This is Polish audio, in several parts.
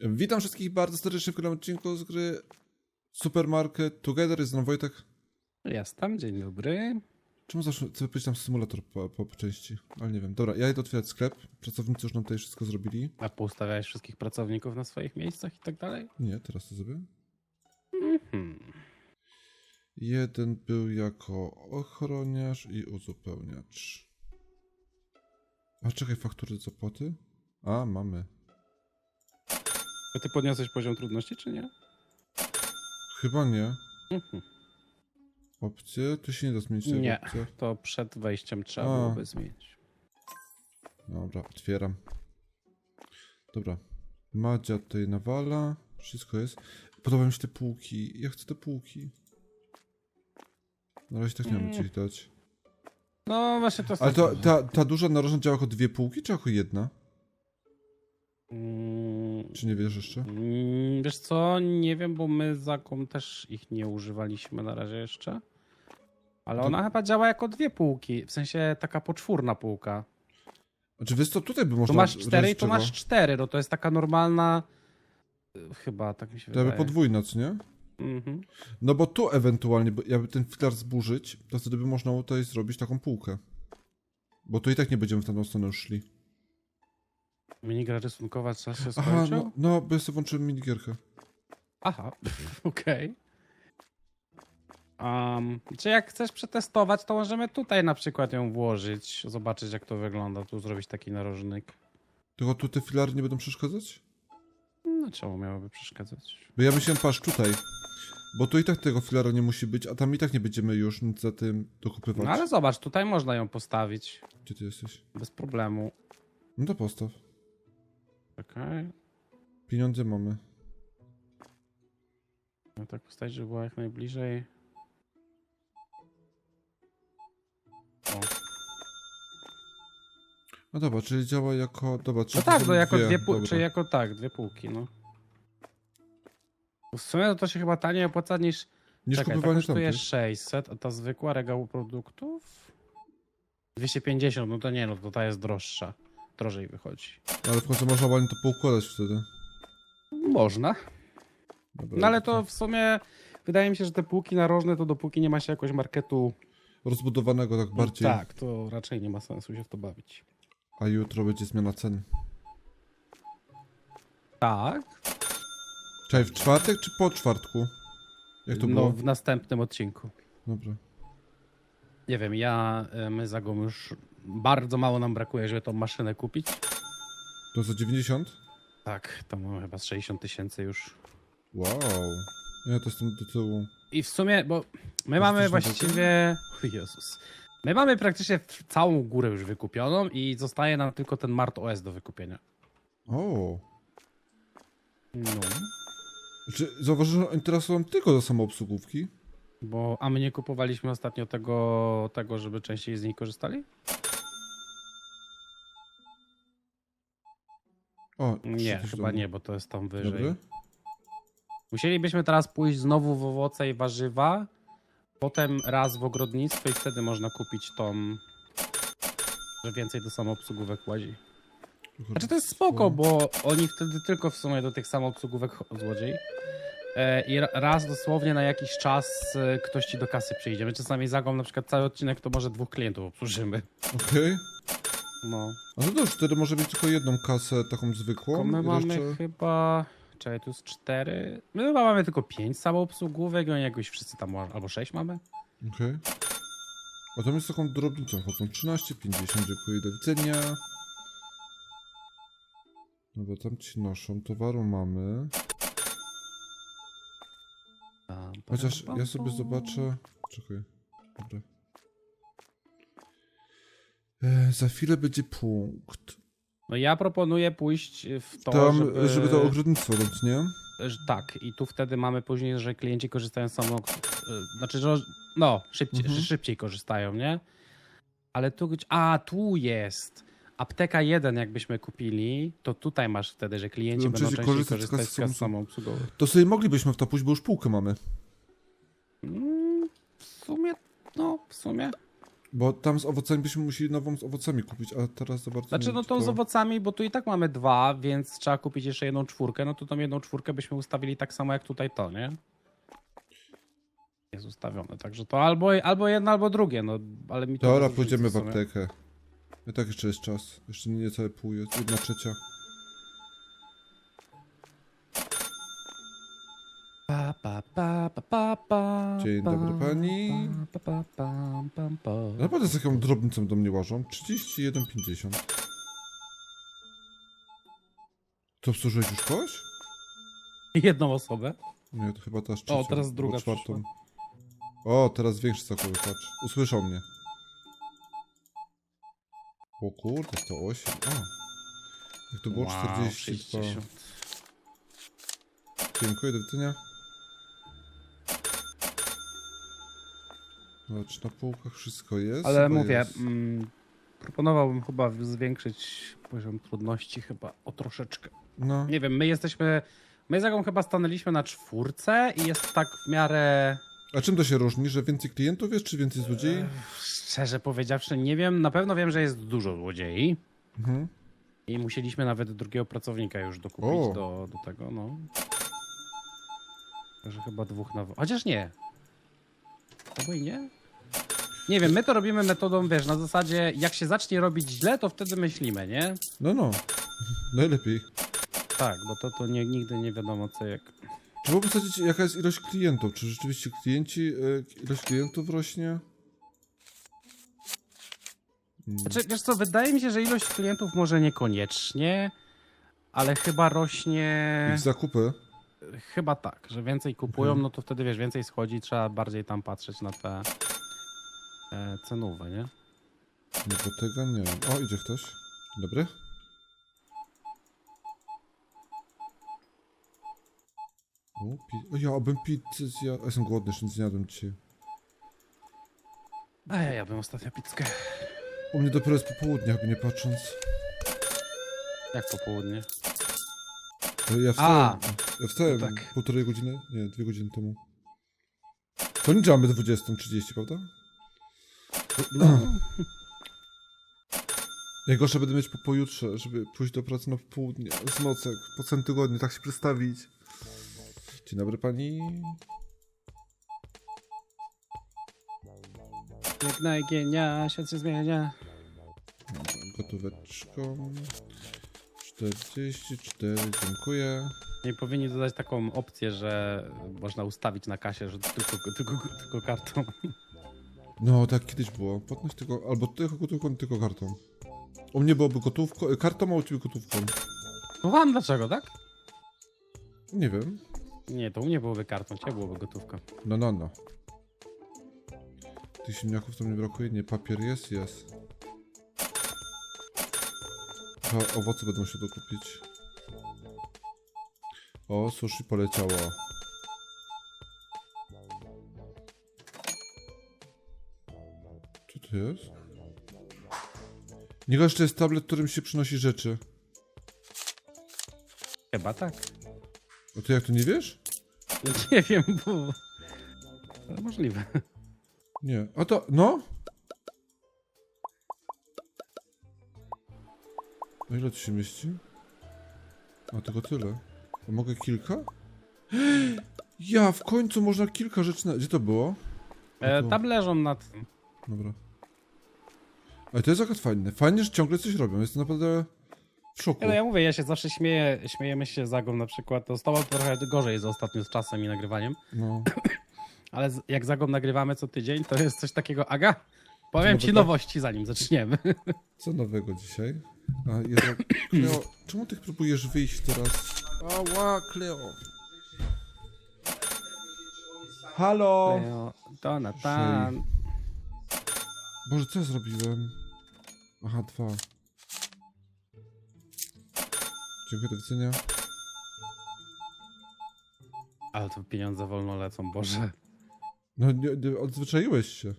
Witam wszystkich bardzo serdecznie w kolejnym odcinku z gry Supermarket Together. Jest nam Wojtek. Jestem, dzień dobry. Czemu zawsze chcę powiedzieć tam symulator po, po, po części? Ale nie wiem. Dobra, ja idę otwierać sklep. Pracownicy już nam tutaj wszystko zrobili. A poustawiałeś wszystkich pracowników na swoich miejscach i tak dalej? Nie, teraz to zrobię. Hmm. Jeden był jako ochroniarz i uzupełniacz. A czekaj, faktury zapłaty? A, mamy. A ty podniosłeś poziom trudności, czy nie? Chyba nie. Mhm. Opcje? Tu się nie da zmienić tej Nie, opcji. to przed wejściem trzeba A. byłoby zmienić. Dobra, otwieram. Dobra. Madzia tutaj nawala. Wszystko jest. Podobają mi się te półki. Ja chcę te półki. Na razie tak nie wiem, gdzie ich dać. No właśnie to Ale to, ta, ta duża narożna działa jako dwie półki, czy jako jedna? Mm, Czy nie wiesz jeszcze? mm, Wiesz co, nie wiem, bo my zakom też ich nie używaliśmy na razie jeszcze. Ale To- ona chyba działa jako dwie półki, w sensie taka poczwórna półka. Znaczy wiesz co, tutaj by można... Tu masz cztery i tu masz cztery, no to jest taka normalna... y, Chyba, tak mi się To wydaje. podwójna, co nie? Mhm. No bo tu ewentualnie, bo jakby ten filar zburzyć, to wtedy by można tutaj zrobić taką półkę. Bo tu i tak nie będziemy w tamtą stronę już szli. Minigra rysunkowa czas się Aha, skończył? no, no bo ja sobie włączyłem minigierkę. Aha, okej. Um, czy jak chcesz przetestować, to możemy tutaj na przykład ją włożyć, zobaczyć jak to wygląda, tu zrobić taki narożnik. Tylko tu te filary nie będą przeszkadzać? No czemu miałoby przeszkadzać? Bo ja myślałem, patrz, tutaj. Bo tu i tak tego filara nie musi być, a tam i tak nie będziemy już nic za tym dokupywać. No ale zobacz, tutaj można ją postawić Gdzie ty jesteś? bez problemu. No to postaw. Okej. Pieniądze mamy. No tak postawić, żeby była jak najbliżej. O. No dobra, czyli działa jako... Dobra, No czyli tak, to no jako dwie, pół, dobra. czy jako tak, dwie półki, no. W sumie to się chyba taniej opłaca niż Niż Czekaj, ta kupowanie kosztuje tamtych. 600, a ta zwykła regału produktów? 250, no to nie, no to ta jest droższa. Drożej wychodzi. Ale w końcu można ładnie to poukładać wtedy. Można. Dobra, No ale to w sumie wydaje mi się, że te półki narożne to dopóki nie ma się jakoś marketu. Rozbudowanego tak bardziej. Tak, to raczej nie ma sensu się w to bawić. A jutro będzie zmiana cen. Tak. Czekaj, w czwartek czy po czwartku? Jak to no było? w następnym odcinku. Dobra. Nie wiem, ja, y, my za Gom już bardzo mało nam brakuje, żeby tą maszynę kupić. To za 90? Tak, to mamy chyba z 60 tysięcy już. Wow. Ja to jestem do tyłu. I w sumie, bo my mamy właściwie. O Jezus. My mamy praktycznie całą górę już wykupioną i zostaje nam tylko ten Mart OS do wykupienia. O. No. Czy zauważyłem, że oni teraz są tylko do samoobsługówki? Bo, a my nie kupowaliśmy ostatnio tego, tego, żeby częściej z niej korzystali? O, Nie, chyba nie, bo to jest tam wyżej. Dobry. Musielibyśmy teraz pójść znowu w owoce i warzywa, potem raz w ogrodnictwo i wtedy można kupić tą, że więcej do samoobsługówek łazi. Znaczy to jest spoko, bo oni wtedy tylko w sumie do tych samoobsługówek cho- złodziej. E, I ra- raz dosłownie na jakiś czas e, ktoś ci do kasy przyjdzie. My czasami zagom na przykład cały odcinek to może dwóch klientów obsłużymy. Okej. No. A to dobrze, wtedy może mieć tylko jedną kasę taką zwykłą. Tylko my mamy resztę- chyba... Czekaj, tu jest cztery. My chyba mamy tylko pięć samoobsługówek i oni jakoś wszyscy tam albo sześć mamy. Okej. A tam jest taką drobnicą chodzą. 13, 50, dziękuję, do widzenia. Dobra, tam ci noszą, towaru mamy. Chociaż ja sobie zobaczę... Czekaj. Dobra. E, za chwilę będzie punkt. No ja proponuję pójść w to, Tam, żeby... żeby... to ogrodnictwo nie? Tak, i tu wtedy mamy później, że klienci korzystają samo... e, Znaczy, że no, szybciej, Mhm. szybciej korzystają, nie? Ale tu... gdzie- A, tu jest! Apteka 1 jakbyśmy kupili, to tutaj masz wtedy, że klienci będą częściej korzystać z korzystać z kas samoobsłu- samoobsługowych. To sobie moglibyśmy w to pójść, bo już półkę mamy. Mm, w sumie, no, w sumie. Bo tam z owocami byśmy musieli nową z owocami kupić, a teraz za bardzo Znaczy, nie no tą czy z owocami, bo tu i tak mamy dwa, więc trzeba kupić jeszcze jedną czwórkę, no to tą jedną czwórkę byśmy ustawili tak samo jak tutaj to, nie? Jest ustawione, także to albo, albo jedno, albo drugie, no, ale mi to Dobra, pójdziemy w sumie. aptekę. I tak jeszcze jest czas. Jeszcze nie całe pół jest. Jedna trzecia. Pa, pa, pa, pa, pa, pa, Dzień pa, dobry, pani. Pa, pa, pa, pa, pa. Naprawdę z taką drobnicą do mnie łażą. 31,50. To obsłużyłeś już kogoś? Jedną osobę. Nie, to chyba teraz trzecią. teraz druga albo czwartą. O, teraz większy całowy, patrz. Usłyszał mnie. O kurde, 108. A. Jak to było? Wow, 42. 60. Dziękuję, do widzenia. Zobacz, na półkach wszystko jest. Ale chyba mówię, jest. mm, proponowałbym chyba zwiększyć poziom trudności chyba o troszeczkę. No, Nie wiem, my jesteśmy, my z Agą chyba stanęliśmy na czwórce i jest tak w miarę, a czym to się różni, że więcej klientów jest, czy więcej złodziei? szczerze powiedziawszy, nie wiem, na pewno wiem, że jest dużo złodziei Mhm. i musieliśmy nawet drugiego pracownika już dokupić O. do, do tego, no. Także chyba dwóch na... Chociaż nie. Albo i nie? Nie wiem, my to robimy metodą, wiesz, na zasadzie jak się zacznie robić źle, to wtedy myślimy, nie? No, no. Najlepiej. Tak, bo to, to nie, nigdy nie wiadomo co jak... Trzeba posadzić, jaka jest ilość klientów. Czy rzeczywiście klienci, y, ilość klientów rośnie? Mm, Znaczy, wiesz co, wydaje mi się, że ilość klientów może niekoniecznie, ale chyba rośnie... Ich zakupy? Chyba tak, że więcej kupują, Mhm. no to wtedy, wiesz, więcej schodzi, trzeba bardziej tam patrzeć na te e, cenówe, nie? No bo tego nie wiem. O, idzie ktoś. Dobry. O, pi- o ja abym pizzę zjadł. Jestem głodny, jeszcze nic nie jadłem dzisiaj. A ja jadłem ostatnio pizzkę. U mnie dopiero jest popołudnie, jakby nie patrząc. Jak po południe? Ja wstałem, A, ja wstałem no tak. półtorej godziny, nie, dwie godziny temu. To nie mamy 20.30, prawda? No, Najgorsze będę mieć po pojutrze, żeby pójść do pracy na południe, z nocek, po całym tygodniu, tak się przedstawić. Dzień dobry pani. jak najgienia, świat się zmienia. Dobra, Gotóweczką. 44, dziękuję. Nie powinni dodać taką opcję, że można ustawić na kasie, że tylko, tylko, tylko kartą. No, tak kiedyś było. Płatność tylko, albo tylko gotówką, tylko kartą. U mnie byłoby gotówką, kartą, a u ciebie gotówką. No wam dlaczego, tak? Nie wiem. Nie, to u mnie byłoby kartą, cię byłoby gotówka. No, no, no. Tych ziemniaków to mnie brakuje? Nie, papier jest? Jest. Owoce będę musiał dokupić. O, sushi poleciało. Jest? Nie to jest tablet, którym się przynosi rzeczy. Chyba tak. A ty jak to nie wiesz? No Nie wiem, bo... Ale możliwe. Nie. A to, no? A ile tu się mieści? A tylko tyle. A mogę kilka? Ja, w końcu można kilka rzeczy na... Gdzie to było? E, tam leżą na tym. Dobra. Ale to jest akurat fajne. Fajnie, że ciągle coś robią. Jestem naprawdę w szoku. No ja mówię, ja się zawsze śmieję, śmiejemy się z Agą na przykład. To stało trochę gorzej z ostatnio z czasem i nagrywaniem. No. Ale z, jak z Agą nagrywamy co tydzień, to jest coś takiego. Aga, powiem ci nowego? nowości zanim zaczniemy. Co nowego dzisiaj? A, Jezu, Kleo, czemu ty próbujesz wyjść teraz? Ała, Kleo. Halo! Leo, Donatan. Boże, co ja zrobiłem? Aha, dwa. Dziękuję, do widzenia. Ale to pieniądze wolno lecą, Boże. No, nie, nie, odzwyczaiłeś się.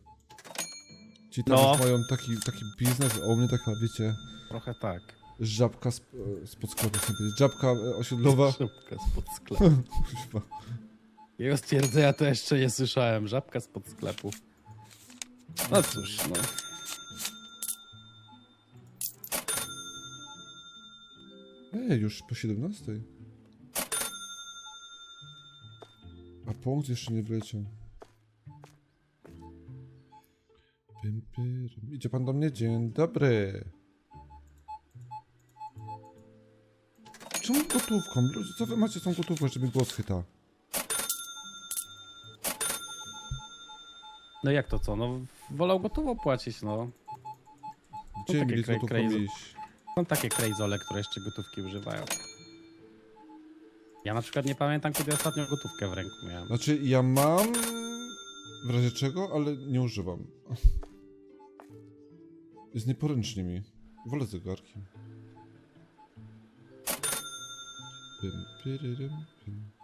Ci tam No. mają taki, taki biznes, a u mnie taka, wiecie, Trochę tak. żabka sp, e, spod sklepu, chcę powiedzieć. Żabka e, osiedlowa. Żabka spod sklepu. Kuźwa. Jego stwierdzenia to jeszcze nie słyszałem. Żabka spod sklepu. No cóż, no. Ej, już po 17. A punkt jeszcze nie wleciał. Pym. Idzie pan do mnie? Dzień dobry. Czemu gotówką? Co wy macie z tą gotówką, żeby głos chyta? No jak to co? No wolał gotowo płacić, no. Gdzie takie mieli iść? Są takie krejzole, które jeszcze gotówki używają. Ja na przykład nie pamiętam, kiedy ostatnio gotówkę w ręku miałem. Znaczy, ja mam w razie czego, ale nie używam. Jest nieporęcznie mi. Wolę zegarkiem. Pym, pyryrym, pym.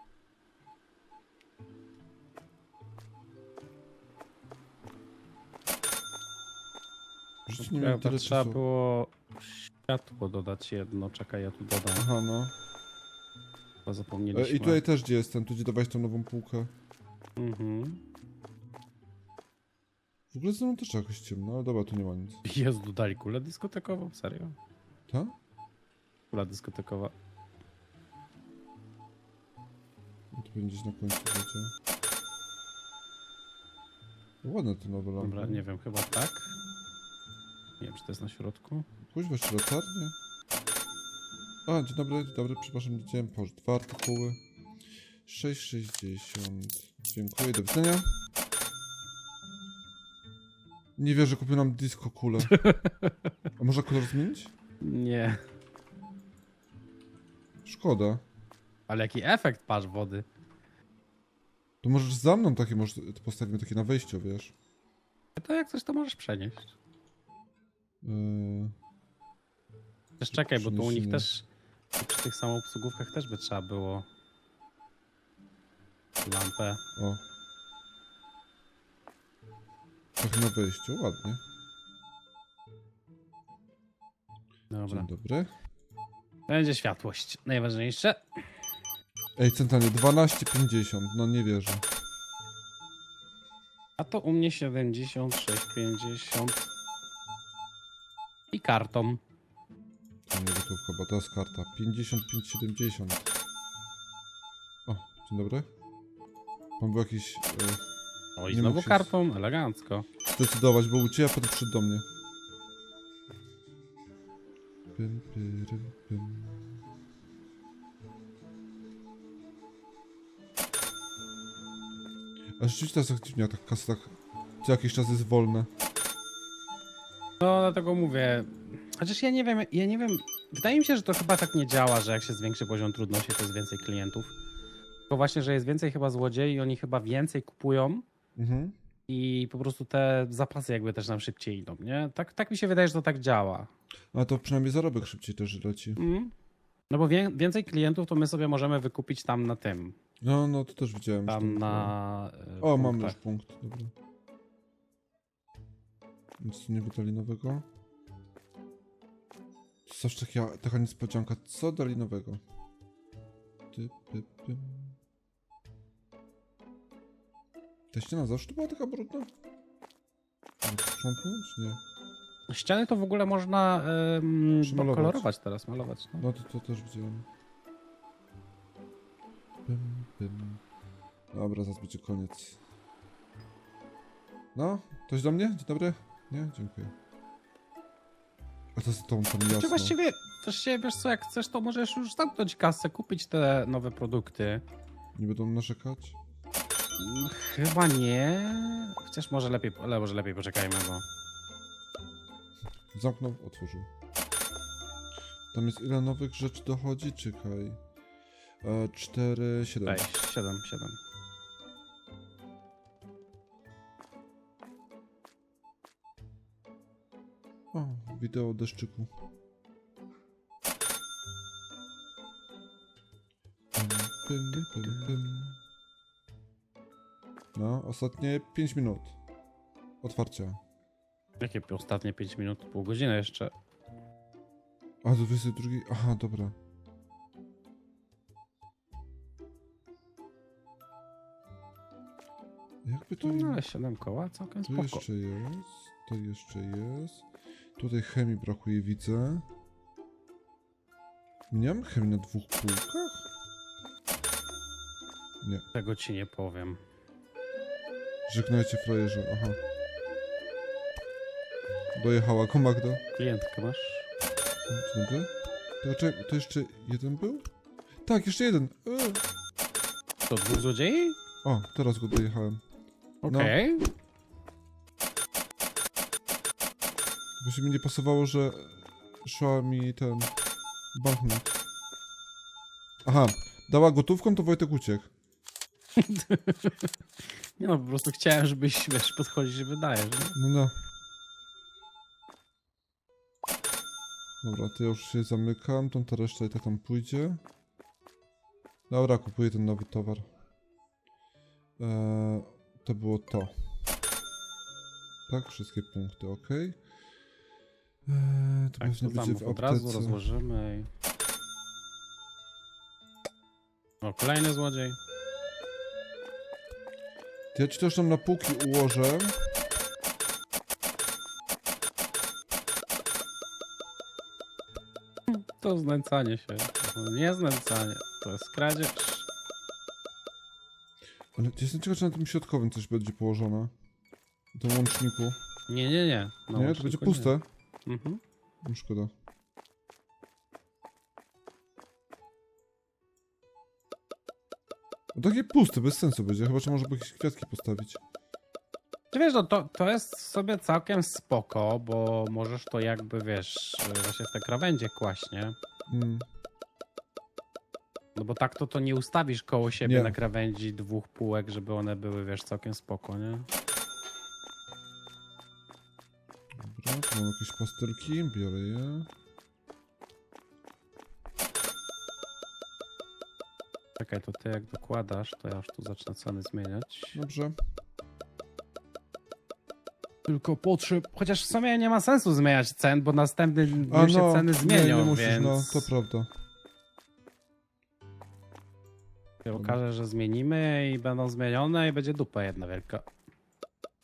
Życie nie miałem Chyba tyle trzeba czasu. było światło dodać jedno. Czekaj, ja tu dodam. Aha, no. Chyba E, zapomnieliśmy. I tutaj też gdzie jestem, tu gdzie dawać tą nową półkę. Mhm. W ogóle ze mną też jakoś ciemno, ale dobra, tu nie ma nic. Jezu, dodali kulę dyskotekową? Serio? Tak? Kula dyskotekowa. No to będzie gdzieś na końcu będzie. Ładne te nowe lampy. Dobra, nie wiem, chyba tak. Nie wiem, czy to jest na środku. Kuźwa, jeszcze latarnie? A, dzień dobry, dzień dobry, przepraszam, widziałem po dwa artykuły. 6,60. Dziękuję, do widzenia. Nie wierzę, kupił nam disco kulę. A można kolor zmienić? Nie. Szkoda. Ale jaki efekt, patrz, wody. To możesz za mną takie, może postawimy takie na wejściu, wiesz. To jak coś, to możesz przenieść. Yy, Też czekaj, bo tu u nich też przy tych samoobsługówkach też by trzeba było lampę. o. Tak na wejściu, ładnie. Dobra. Dzień dobry. Będzie światłość. Najważniejsze. Ej, centralnie 12,50, no nie wierzę. A to u mnie 76,50. Kartą. To nie gotówka, bo to jest karta. 55,70. O, dzień dobry. Pan był jakiś... E, O, i Nie znowu mógł się kartą. Elegancko. zdecydować, bo u ciebie, a potem przyszedł do mnie. Pym, pyrym, pym. A rzeczywiście teraz tak dziwnie, tak kasa tak co jakiś czas jest wolna. No, dlatego mówię. Chociaż ja nie wiem, ja nie wiem. Wydaje mi się, że to chyba tak nie działa, że jak się zwiększy poziom trudności, to jest więcej klientów. Tylko właśnie, że jest więcej chyba złodziei i oni chyba więcej kupują Mhm. i po prostu te zapasy jakby też nam szybciej idą, nie? Tak, tak mi się wydaje, że to tak działa. A to przynajmniej zarobek szybciej też leci. Mm. No bo wię, więcej klientów to my sobie możemy wykupić tam na tym. No, no to też widziałem. Tam to- na. e, O, mam już punkt, dobra. Nic tu nie wydali nowego. To zawsze taka, taka niespodzianka. Co dali nowego? Ty, py, pym. Ta ściana zawsze była taka brudna? Sprzątnąć? Nie. Ściany to w ogóle można Przymalować. kolorować teraz, malować. No. No to, to też widziałem. Pym, pym. Dobra, zaraz będzie koniec. No, ktoś do mnie? Dzień dobry? Nie? Dziękuję. A to z tą tam jasno. Czy właściwie, właściwie wiesz co, jak chcesz, to możesz już zamknąć kasę, kupić te nowe produkty. Nie będą narzekać? Chyba nie. Chociaż może lepiej, ale może lepiej poczekajmy, bo. Zamknął, otworzył. Tam jest ile nowych rzeczy dochodzi? Czekaj. E, 4, 7. Ej, 7, 7. wideo deszczyku. No, ostatnie 5 minut. Otwarcia. Jakie ostatnie 5 minut, pół godziny jeszcze. A, do 22. Aha, dobra. Jakby to... No ale 7 koła, całkiem spoko. jeszcze jest, to jeszcze jest. Tutaj chemii brakuje, widzę. Nie mam chemii na dwóch półkach? Nie. Tego ci nie powiem. Żegnajcie frajerze, aha. Dojechała go Magda. Klientkę masz? Dzień dobry. To, czekaj, to jeszcze jeden był? Tak, jeszcze jeden. Eee. To dwóch złodziei? O, teraz go dojechałem. Okej. Właśnie mi nie pasowało, że szła mi ten banknot. Aha, dała gotówką, to Wojtek uciekł. Nie no, po prostu chciałem, żebyś, wiesz, podchodzić i wydajesz, nie? No no. Dobra, to ja już się zamykam, tą ta reszta i tak tam pójdzie. Dobra, kupuję ten nowy towar. Eee, to było to. Tak, wszystkie punkty, ok. Eee, to Tak, pewnie to będzie w od razu aptece. rozłożymy i... O, kolejny złodziej. To Ja ci też tam na półki ułożę. To znęcanie się. To nie znęcanie, to jest kradzież. Ale jestem ciekaw, czy na tym środkowym coś będzie położone. Na tym łączniku. Nie, nie, nie. No, nie, to będzie puste. Nie. Mhm. No szkoda. No takie puste, bez sensu będzie. Chyba, że może jakieś kwiatki postawić. Czy wiesz, no to, to jest sobie całkiem spoko, bo możesz to jakby, wiesz, właśnie w te krawędzie kłaść, nie? Mm. No bo tak to to nie ustawisz koło siebie Nie. na krawędzi dwóch półek, żeby one były, wiesz, całkiem spoko, nie? Mam jakieś pastelki, biorę je. Czekaj, to ty jak dokładasz, to ja już tu zacznę ceny zmieniać. Dobrze. Tylko potrzeb... Chociaż w sumie nie ma sensu zmieniać cen, bo następny dniu A się no, ceny nie, zmienią, nie musisz, więc... no, to prawda. się okaże, że zmienimy i będą zmienione i będzie dupa jedna wielka.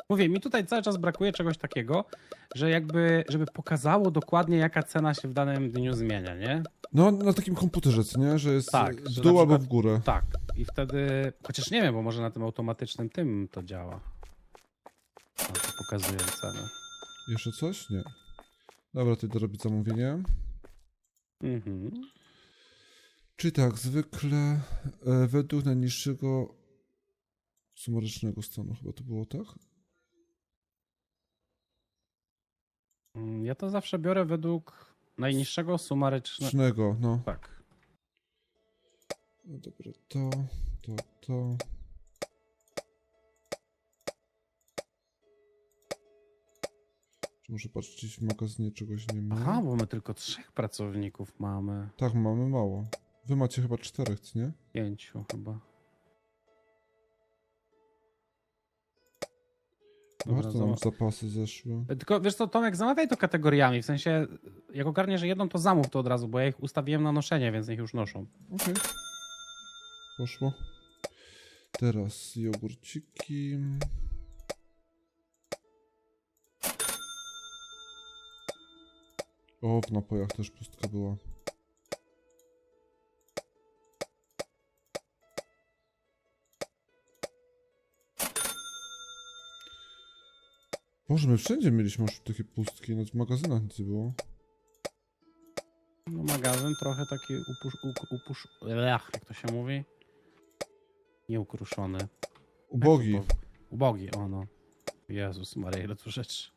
Mówię, mi tutaj cały czas brakuje czegoś takiego, że jakby, żeby pokazało dokładnie jaka cena się w danym dniu zmienia, nie? No, na takim komputerze, co nie? Że jest Tak, w dół albo w górę. Tak. I wtedy, chociaż nie wiem, bo może na tym automatycznym tym to działa. No, to pokazują cenę. Jeszcze coś? Nie. Dobra, to idę robić zamówienie. Mhm. Czyli tak, zwykle e, według najniższego sumarycznego stanu chyba to było, tak? Mm, Ja to zawsze biorę według najniższego sumarycznego. Cznego, no. Tak. no. Dobra, to, to, to. Czy może patrzeć w magazynie czegoś nie ma? Aha, bo my tylko trzech pracowników mamy. Tak, mamy mało. Wy macie chyba czterech, nie? Pięciu chyba. Dobra, Bardzo nam zama- zapasy zeszły. Tylko wiesz co, Tomek, zamawiaj to kategoriami. W sensie, jak ogarniesz jedną, to zamów to od razu, bo ja ich ustawiłem na noszenie, więc niech już noszą. Okej. Poszło. Teraz jogurciki. O, w napojach też pustka była. Boże, my wszędzie mieliśmy już takie pustki, nawet w magazynach nic nie było. No magazyn trochę taki upusz... u- upusz Ech, jak to się mówi? Nieukruszony. Ubogi. Po- Ubogi, o no. Jezus Maria, ile tu rzeczy.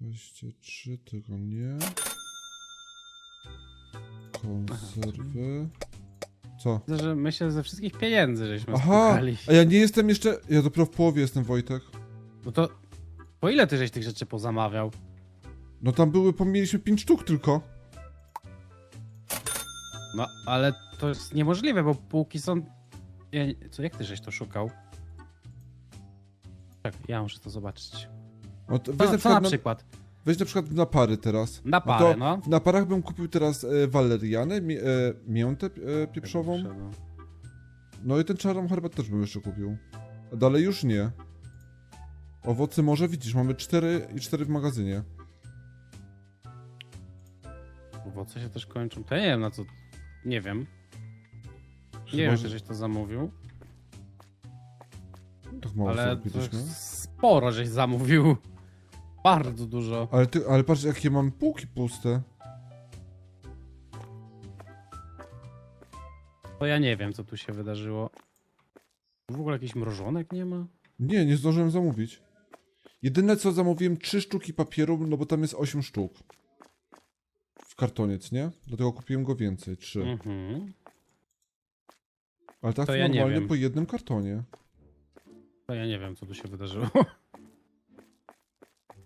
23, tego nie. Konserwy. Co? Że my się ze wszystkich pieniędzy żeśmy Aha! spłukali. A ja nie jestem jeszcze. Ja dopiero w połowie jestem, Wojtek. No to po ile ty żeś tych rzeczy pozamawiał? No tam były, pomiliśmy 5 sztuk tylko. No, ale to jest niemożliwe, bo półki są... Ja... nie- Co, jak ty żeś to szukał? Tak, ja muszę to zobaczyć. No to Co, weź, na, przykład? Weź na przykład na pary teraz. Na No parę, to no. Na parach bym kupił teraz e, walerianę, mi, e, miętę e, pieprzową. No i ten czarną herbatę też bym jeszcze kupił. A dalej już nie. Owoce może widzisz, mamy 4 i 4 w magazynie. Owoce się też kończą. To ja nie wiem na co. Nie wiem. Nie wiem, że- czy żeś to zamówił. Tak mało ale to zrobiliśmy. sporo żeś zamówił. Bardzo dużo. Ale, ty, ale patrz, jakie mam półki puste. To ja nie wiem, co tu się wydarzyło. W ogóle jakiś mrożonek nie ma? Nie, nie zdążyłem zamówić. Jedyne co zamówiłem, 3 sztuki papieru, no bo tam jest 8 sztuk. W kartoniec, nie? Dlatego kupiłem go więcej, 3. Mhm. Ale tak To to ja nie normalnie wiem. po jednym kartonie. To ja nie wiem, co tu się wydarzyło.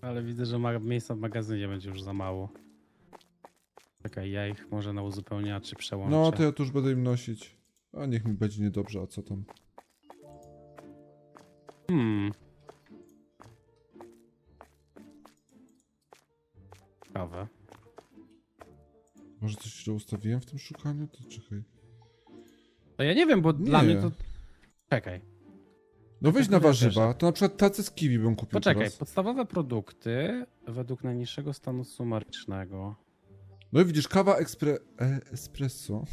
Ale widzę, że ma miejsca w magazynie będzie już za mało. Czekaj, ja ich może na uzupełniaczy przełączę. No, to ja tu już będę im nosić. A niech mi będzie niedobrze, a co tam? Hmm. Ciekawe. Może coś źle ustawiłem w tym szukaniu? To czekaj. To ja nie wiem, bo dla Nie. mnie to... Czekaj, No weź na warzywa, to na przykład tacy z kiwi bym kupił poczekaj. teraz. Podstawowe produkty według najniższego stanu sumarycznego. No i widzisz, kawa ekspre... e, espresso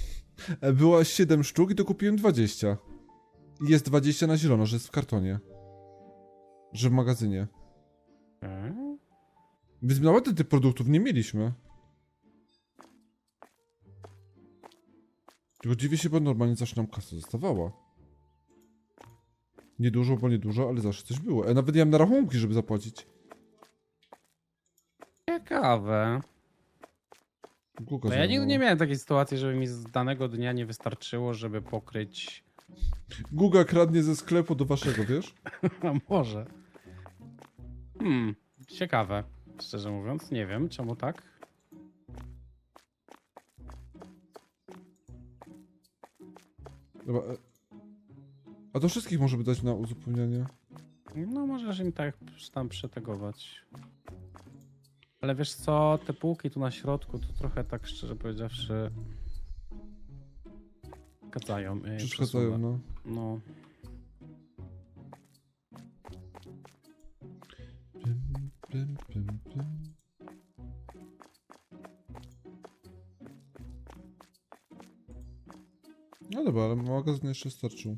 e, była 7 sztuk i to kupiłem 20. I jest 20 na zielono, że jest w kartonie. Że w magazynie. Okej. Więc naprawdę tych produktów nie mieliśmy. Tylko dziwię się, bo normalnie zawsze nam kasa zostawała. Niedużo, bo niedużo, ale zawsze coś było. E, nawet ja mam na rachunki, żeby zapłacić. Ciekawe. Google No ja nigdy nie miałem takiej sytuacji, żeby mi z danego dnia nie wystarczyło, żeby pokryć... Google kradnie ze sklepu do waszego, wiesz? A może. Hmm, ciekawe. Szczerze mówiąc, nie wiem czemu tak. Dobra, e... A to wszystkich możemy dać na uzupełnianie. No możesz im tak tam przetegować. Ale wiesz co, te półki tu na środku to trochę tak szczerze powiedziawszy przeszkadzają. Ej, Przeszkadzają, no. No. Pym, pym, pym. No dobra, ale magazyn jeszcze starczył.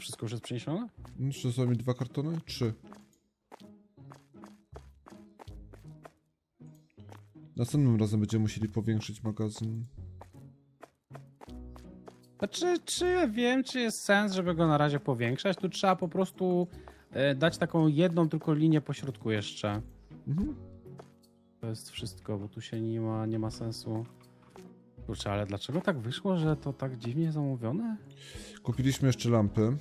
Wszystko już jest przeniesione? Jeszcze są mi dwa kartony? Trzy. Następnym razem będziemy musieli powiększyć magazyn. Znaczy, czy ja wiem, czy jest sens, żeby go na razie powiększać? Tu trzeba po prostu e, dać taką jedną tylko linię po środku jeszcze. Mhm. To jest wszystko, bo tu się nie ma, nie ma sensu. Kurczę, ale dlaczego tak wyszło, że to tak dziwnie zamówione? Kupiliśmy jeszcze lampy.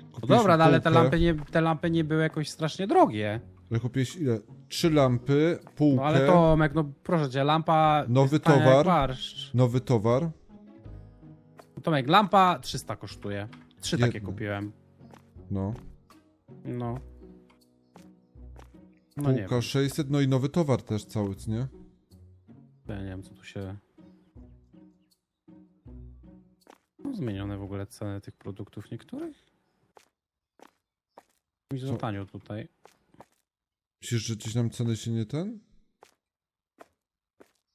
No Kupiliśmy dobra, no, ale te lampy, nie, te lampy nie były jakoś strasznie drogie. Ale kupiłeś ile? Trzy lampy, półkę, No ale Tomek, no proszę cię, lampa Nowy towar. nowy towar. Tomek, lampa 300 kosztuje. Trzy takie kupiłem. No. No. No nie Półka wiem. 600, no i nowy towar też cały, nie? Ja nie wiem, co tu się... No, zmienione w ogóle ceny tych produktów niektórych. Mi za Co? tanio tutaj. Myślisz, że gdzieś nam ceny się nie ten?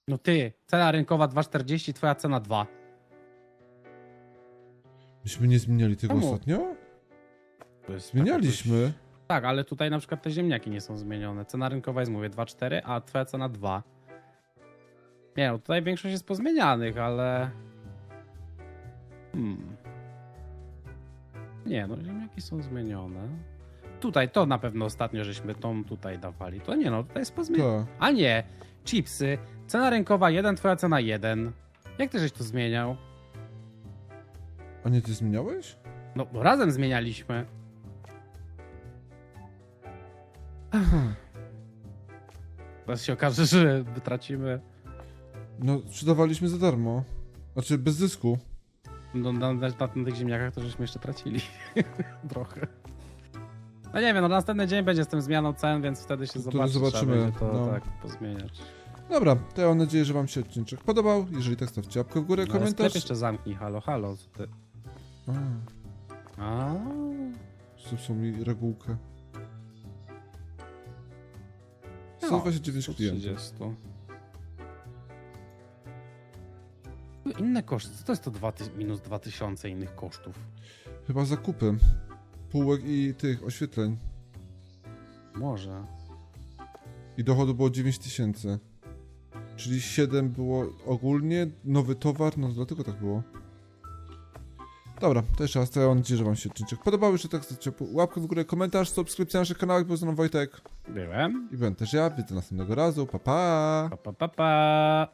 No ty, cena rynkowa 2,40, twoja cena 2. Myśmy nie zmieniali tego Czemu? ostatnio? To jest Zmienialiśmy. Tak, tak, ale tutaj na przykład te ziemniaki nie są zmienione. Cena rynkowa jest, mówię, 2,4, a twoja cena 2. Nie no, tutaj większość jest pozmienianych, ale... Hmm. Nie no, ziemniaki są zmienione. Tutaj, to na pewno ostatnio żeśmy tą tutaj dawali. To nie no, tutaj jest pozmieniane. Tak. A nie, chipsy. Cena rynkowa 1, twoja cena 1. Jak ty żeś to zmieniał? A nie ty zmieniałeś? No, bo razem zmienialiśmy. Teraz się okaże, że wytracimy No, sprzedawaliśmy za darmo. Znaczy, bez zysku. No, na, na, na tych ziemniakach, to żeśmy jeszcze tracili trochę. No nie wiem, no następny dzień będzie z tym zmianą cen, więc wtedy się zobaczy, zobaczymy, to no. tak pozmieniać. Dobra, to ja mam nadzieję, że wam się odcinek podobał. Jeżeli tak, stawcie łapkę w górę, No, komentarz. jeszcze zamknij, halo, halo. Ty... A, A, zepsuł mi regułkę. no, 129 klientów. 130. Inne koszty, co to jest to dwa ty... minus 2000 innych kosztów? Chyba zakupy. Półek i tych oświetleń. Może. I dochodu było 9000. Czyli 7 było ogólnie, nowy towar, no dlatego tak było. Dobra, to jeszcze raz, to ja mam nadzieję, że wam się odcinek podobał. Jeszcze tak zostawcie łapkę w górę, komentarz, subskrypcja na naszych kanałach, był ze mną Wojtek. Byłem. I będę też ja, widzę następnego razu, pa pa! Pa, pa, pa, pa.